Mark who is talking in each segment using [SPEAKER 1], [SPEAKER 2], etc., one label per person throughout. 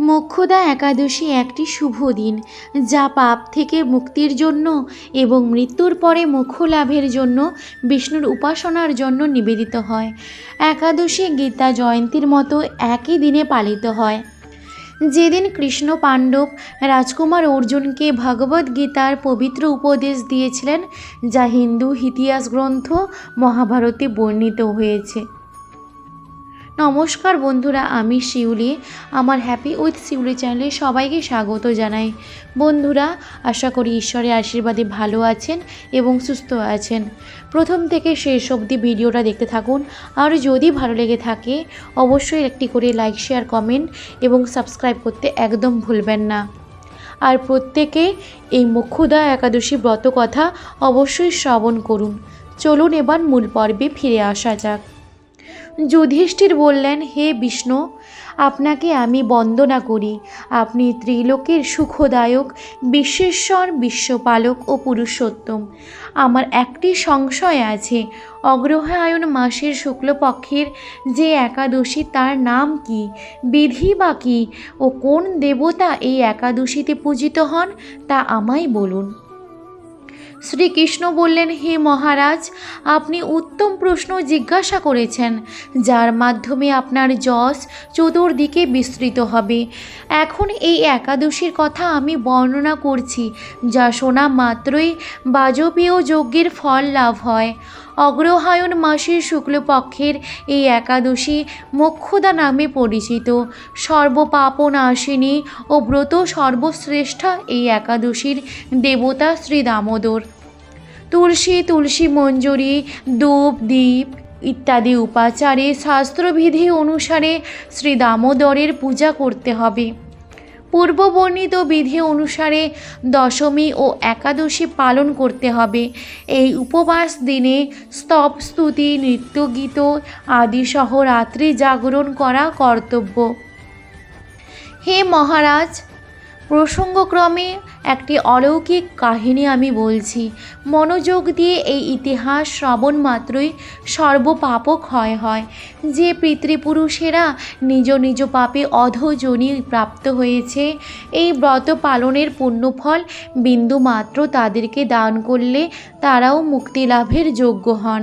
[SPEAKER 1] মোক্ষদা একাদশী একটি শুভ দিন, যা পাপ থেকে মুক্তির জন্য এবং মৃত্যুর পরে মোক্ষ লাভের জন্য, বিষ্ণুর উপাসনার জন্য নিবেদিত হয়। একাদশী গীতা জয়ন্তীর মতো একই দিনে পালিত হয়। যেদিন কৃষ্ণ পাণ্ডব রাজকুমার অর্জুনকে ভগবদ্ গীতার পবিত্র উপদেশ দিয়েছিলেন, যা হিন্দু ইতিহাস গ্রন্থ মহাভারতে বর্ণিত হয়েছে। নমস্কার বন্ধুরা, আমি শিউলি। আমার হ্যাপি উইথ শিউলি চ্যানেলে সবাইকে স্বাগত জানাই। বন্ধুরা, আশা করি ঈশ্বরের আশীর্বাদে ভালো আছেন এবং সুস্থ আছেন। প্রথম থেকে শেষ অবধি ভিডিওটা দেখতে থাকুন। আর যদি ভালো লেগে থাকে, অবশ্যই একটি করে লাইক শেয়ার কমেন্ট এবং সাবস্ক্রাইব করতে একদম ভুলবেন না। আর প্রত্যেকে এই মুখ্যদা একাদশী ব্রত কথা অবশ্যই শ্রবণ করুন। চলুন এবার মূল পর্বে ফিরে আসা যাক। যুধিষ্ঠির বললেন, হে বিষ্ণু, আপনাকে আমি বন্দনা করি। আপনি ত্রিলোকের সুখদায়ক, বিশ্বেশ্বর, বিশ্বপালক ও পুরুষোত্তম। আমার একটি সংশয় আছে, অগ্রহায়ণ মাসের শুক্লপক্ষের যে একাদশী, তার নাম কি? বিধি বা কী? ও কোন দেবতা এই একাদশীতে পূজিত হন, তা আমায় বলুন। শ্রীকৃষ্ণ বললেন, হে মহারাজ, আপনি উত্তম প্রশ্ন জিজ্ঞাসা করেছেন, যার মাধ্যমে আপনার যশ চতুর্দিকে বিস্তৃত হবে। এখন এই একাদশীর কথা আমি বর্ণনা করছি, যা শোনা মাত্রই বাজপেয় যজ্ঞের ফল লাভ হয়। অগ্রহায়ণ মাসের শুক্লপক্ষের এই একাদশী মোক্ষদা নামে পরিচিত। সর্বপাপনাশিনী ও ব্রত সর্বশ্রেষ্ঠা এই একাদশীর দেবতা শ্রী দামোদর। তুলসী তুলসী মঞ্জুরি, ধূপ দ্বীপ ইত্যাদি উপাচারে, শাস্ত্রবিধি অনুসারে শ্রী দামোদরের পূজা করতে হবে। পূর্ববর্ণিত বিধি অনুসারে দশমী ও একাদশী পালন করতে হবে। এই উপবাস দিনে স্তব, স্তুতি, নৃত্যগীত আদিসহ রাত্রি জাগরণ করা কর্তব্য। হে মহারাজ প্রসঙ্গক্রমে একটি অলৌকিক কাহিনী আমি বলছি। মনোযোগ দিয়ে এই ইতিহাস শ্রবণ মাত্রই সর্বপাপ ক্ষয় হয়। যে পিতৃপুরুষেরা নিজ নিজ পাপে অধজনী প্রাপ্ত হয়েছে, এই ব্রত পালনের পুণ্যফল বিন্দু মাত্র তাদেরকে দান করলে তারাও মুক্তি লাভের যোগ্য হন।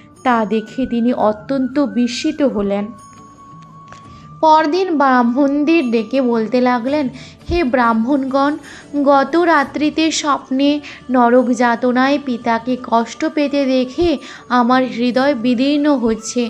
[SPEAKER 1] তা দেখে তিনি অত্যন্ত বিস্মিত হলেন। পরদিন ব্রাহ্মণদের ডেকে বলতে লাগলেন, হে ব্রাহ্মণগণ, গত রাত্রিতে স্বপ্নে নরক যাতনায় পিতাকে কষ্ট পেতে দেখে আমার হৃদয় বিদীর্ণ হচ্ছে।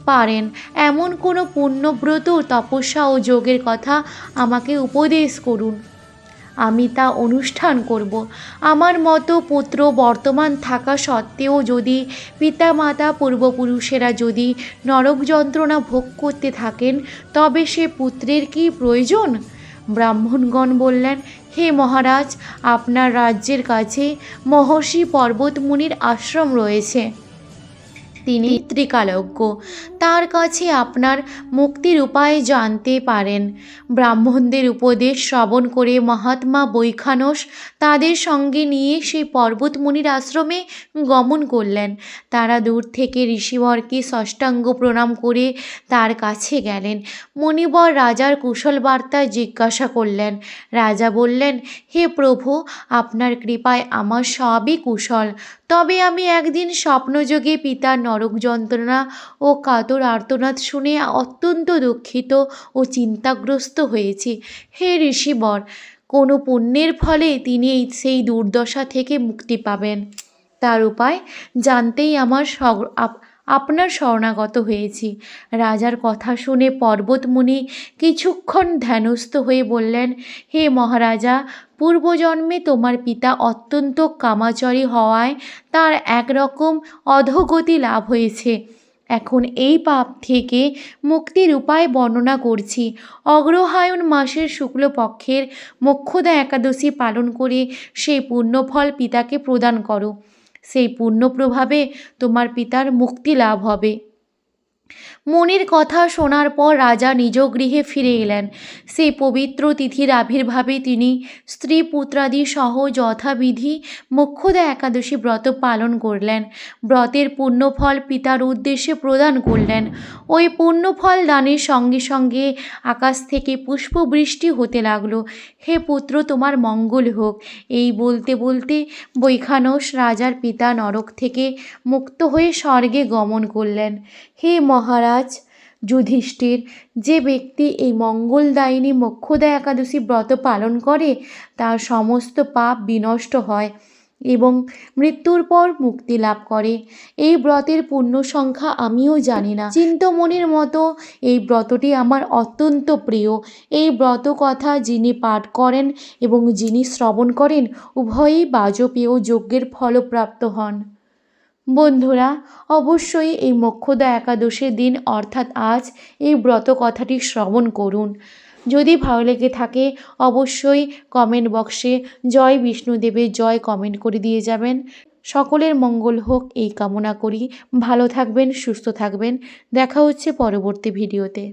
[SPEAKER 1] পারেন। এমন কোনো পুণ্যব্রত, তপস্যা ও যোগের কথা আমাকে উপদেশ করুন। আমি তা অনুষ্ঠান করব। আমার মতো পুত্র বর্তমান থাকা সত্ত্বেও যদি পিতামাতা, পূর্বপুরুষেরা যদি নরক যন্ত্রণা ভোগ করতে থাকেন, তবে সে পুত্রের কি প্রয়োজন? ব্রাহ্মণগণ বললেন, হে মহারাজ, আপনার রাজ্যের কাছে মহর্ষি পর্বতমুনির আশ্রম রয়েছে। তিনি ত্রিকালজ্ঞ তার কাছে আপনার মুক্তির উপায় জানতে পারেন। ব্রাহ্মণদের উপদেশ শ্রবণ করে মহাত্মা বৈখানস তাদের সঙ্গে নিয়ে সেই পর্বতমুনির আশ্রমে গমন করলেন। তারা দূর থেকে ঋষিবরকে ষষ্ঠাঙ্গ প্রণাম করে তার কাছে গেলেন। মণিবর রাজার কুশল বার্তা জিজ্ঞাসা করলেন। রাজা বললেন, হে প্রভু, আপনার কৃপায় আমার সবই কুশল। তবে আমি একদিন স্বপ্নযোগে পিতার নরক যন্ত্রণা ও কাতর আর্তনাদ শুনে অত্যন্ত দুঃখিত ও চিন্তাগ্রস্ত হয়েছি। হে ঋষিবর, কোনো পুণ্যের ফলে তিনি সেই দুর্দশা থেকে মুক্তি পাবেন। তার উপায় জানতেই আমার সগ- আপনার শরণাগত হয়েছি। রাজার কথা শুনে পর্বতমুনি কিছুক্ষণ ধ্যানস্থ হয়ে বললেন, হে মহারাজা, পূর্বজন্মে তোমার পিতা অত্যন্ত কামাচরী হওয়ায় তার একরকম অধোগতি লাভ হয়েছে। এখন এই পাপ থেকে মুক্তির উপায় বর্ণনা করছি। অগ্রহায়ণ মাসের শুক্লপক্ষের মোক্ষদা একাদশী পালন করে সেই পুণ্যফল পিতাকে প্রদান করো। সেই পুণ্য প্রভাবে তোমার পিতার মুক্তি লাভ হবে। মনির কথা শোনার পর রাজা নিজ গৃহে ফিরে এলেন। সেই পবিত্র তিথির আবির্ভাবে তিনি স্ত্রী পুত্রাদি সহ যথাবিধি মোক্ষদা একাদশী ব্রত পালন করলেন। ব্রতের পুণ্যফল পিতার উদ্দেশ্যে প্রদান করলেন। ওই পুণ্যফল দানের সঙ্গে সঙ্গে আকাশ থেকে পুষ্পবৃষ্টি হতে লাগল। হে পুত্র, তোমার মঙ্গল হোক। এই বলতে বলতে বৈখানস রাজার পিতা নরক থেকে মুক্ত হয়ে স্বর্গে গমন করলেন। হে মহারাজ। যুধিষ্ঠির, যে ব্যক্তি এই মঙ্গলদায়িনী মোক্ষদা একাদশী ব্রত পালন করে, তার সমস্ত পাপ বিনষ্ট হয় এবং মৃত্যুর পর মুক্তি লাভ করে। এই ব্রতের পূর্ণ সংখ্যা আমিও জানি না। চিন্তমণির মতো এই ব্রতটি আমার অত্যন্ত প্রিয়। এই ব্রত কথা যিনি পাঠ করেন এবং যিনি শ্রবণ করেন, উভয়েই বাজপেয় যজ্ঞের ফলপ্রাপ্ত হন। বন্ধুরা, অবশ্যই এই মোক্ষদা একাদশীর দিন, অর্থাৎ আজ, এই ব্রত কথাটি শ্রবণ করুন। যদি ভালো লেগে থাকে, অবশ্যই কমেন্ট বক্সে জয় বিষ্ণুদেবের জয় কমেন্ট করে দিয়ে যাবেন। সকলের মঙ্গল হোক, এই কামনা করি। ভালো থাকবেন, সুস্থ থাকবেন। দেখা হচ্ছে পরবর্তী ভিডিওতে